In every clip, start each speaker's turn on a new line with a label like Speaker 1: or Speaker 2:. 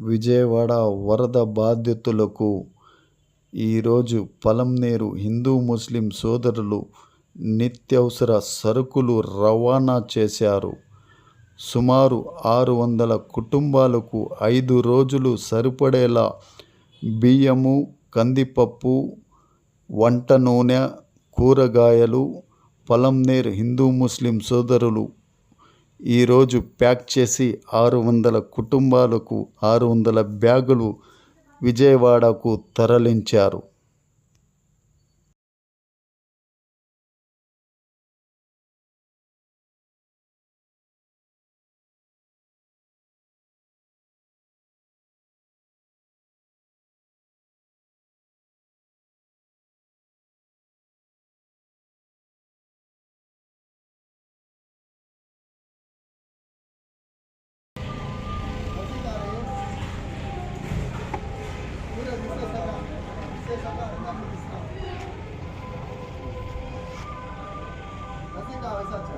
Speaker 1: విజయవాడ వరద బాధితులకు ఈరోజు పలంనేరు హిందూ ముస్లిం సోదరులు నిత్యవసర సరుకులు రవాణా చేశారు. సుమారు ఆరు వందల కుటుంబాలకు ఐదు రోజులు సరిపడేలా బియ్యము కందిపప్పు వంట నూనె కూరగాయలు పలంనేర్ హిందూ ముస్లిం సోదరులు ఈరోజు ప్యాక్ చేసి ఆరు వందల కుటుంబాలకు ఆరు వందల బ్యాగులు విజయవాడకు తరలించారు.
Speaker 2: 하나 샀죠?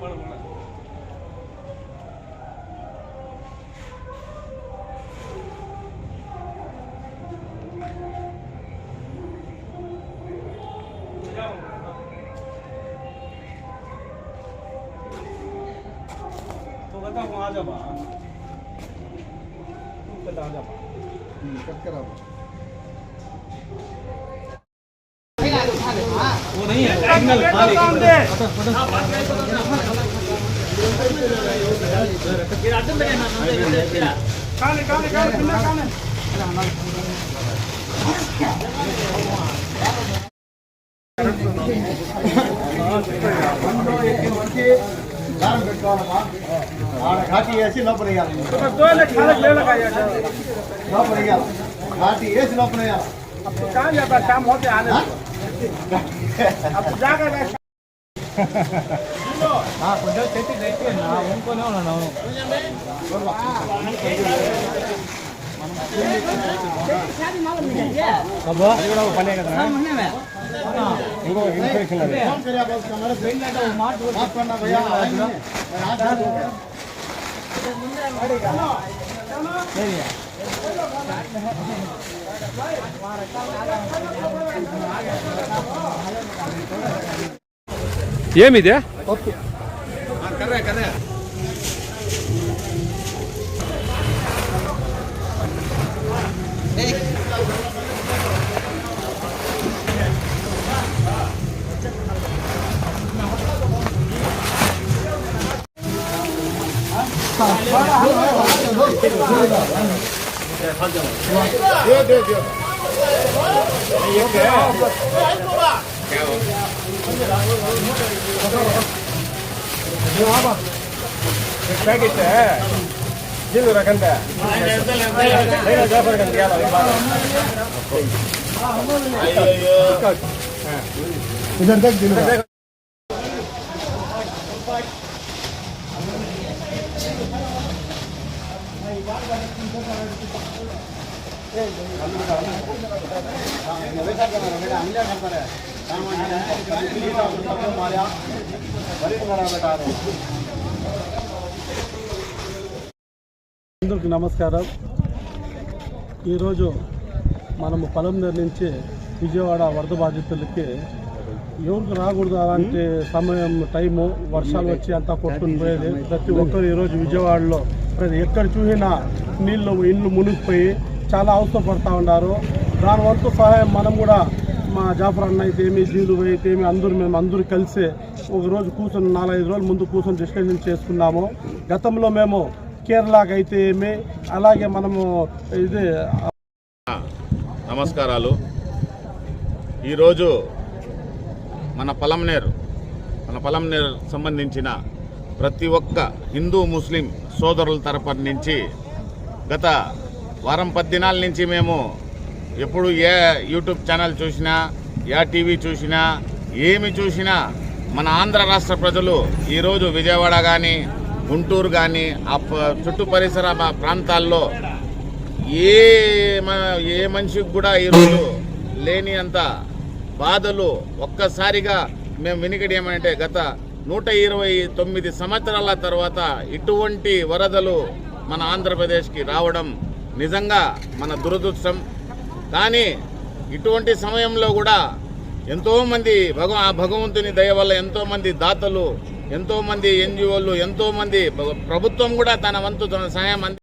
Speaker 2: 몰라 몰라 또 갔다 공하자 봐. 뭐. कहता आ जा बा वो नहीं है सिग्नल खाली काले काले काले किन्ना काले
Speaker 3: ఘాటి घाटी ऐसी ना पड़ेगा
Speaker 2: तो दो लाख खाली ले लगाया
Speaker 3: ना पड़ेगा घाटी ऐसी ना पड़ेगा
Speaker 2: अब तो कहाँ जाता शाम होते आने हाँ? अब तो जाकर हाँ तो कुंडल खेती देखते हैं ना उनको ना ना कब पहले का हाँ,
Speaker 3: महीने में। इनको इनको खिला दे फ़ोन करिए बस हमारे मार्च करना भैया ಏಮಿದೆ ಕರೆ ಕರೆ.
Speaker 4: 네,
Speaker 2: 네, 네. 이렇게.
Speaker 3: 이거 봐봐.
Speaker 5: 백이
Speaker 3: 때. 길로 나간다.
Speaker 5: 내가 잡으러 간다. 야, 봐. 아이고. 일단
Speaker 3: 딱 길로 가.
Speaker 6: అందరికి నమస్కారం ఈరోజు మనము పొలం నుంచి విజయవాడ వరద బాధితులకి ఎవరికి రాకూడదు అలాంటి సమయం టైము వర్షాలు వచ్చి అంతా కొట్టుకుని పోయేది. ప్రతి ఒక్కరు ఈరోజు విజయవాడలో ప్రతి ఎక్కడ చూసినా నీళ్ళు ఇల్లు మునిగిపోయి చాలా అవసరపడతా ఉన్నారు. దాని వంతు సహాయం మనం కూడా మా జాఫర్ అన్న అయితే ఏమి జీలు అయితే ఏమి అందరూ మేము అందరూ కలిసి ఒక రోజు కూర్చొని నాలుగైదు రోజుల ముందు కూర్చొని డిస్కషన్ చేసుకున్నాము. గతంలో మేము కేరళకి అయితే ఏమి అలాగే మనము ఇది
Speaker 5: నమస్కారాలు. ఈరోజు మన పలంనేర్ మన పలంనేర్ సంబంధించిన ప్రతి ఒక్క హిందూ ముస్లిం సోదరుల తరపు నుంచి గత వారం పది దినాల నుంచి మేము ఎప్పుడు ఏ యూట్యూబ్ ఛానల్ చూసినా ఏ టీవీ చూసినా ఏమి చూసినా మన ఆంధ్ర రాష్ట్ర ప్రజలు ఈరోజు విజయవాడ కానీ గుంటూరు కానీ ఆ చుట్టూ పరిసర ప్రాంతాల్లో ఏ ఏ మనిషికి కూడా ఈరోజు లేని అంత బాధలు ఒక్కసారిగా మేము వినికిడి ఏమంటే గత నూట ఇరవై తొమ్మిది సంవత్సరాల తర్వాత ఇటువంటి వరదలు మన ఆంధ్రప్రదేశ్కి రావడం నిజంగా మన దురదృష్టం. కానీ ఇటువంటి సమయంలో కూడా ఎంతోమంది భగవ ఆ భగవంతుని దయ వల్ల ఎంతోమంది దాతలు ఎంతోమంది ఎన్జిఓలు ఎంతోమంది ప్రభుత్వం కూడా తన వంతు తన సహాయం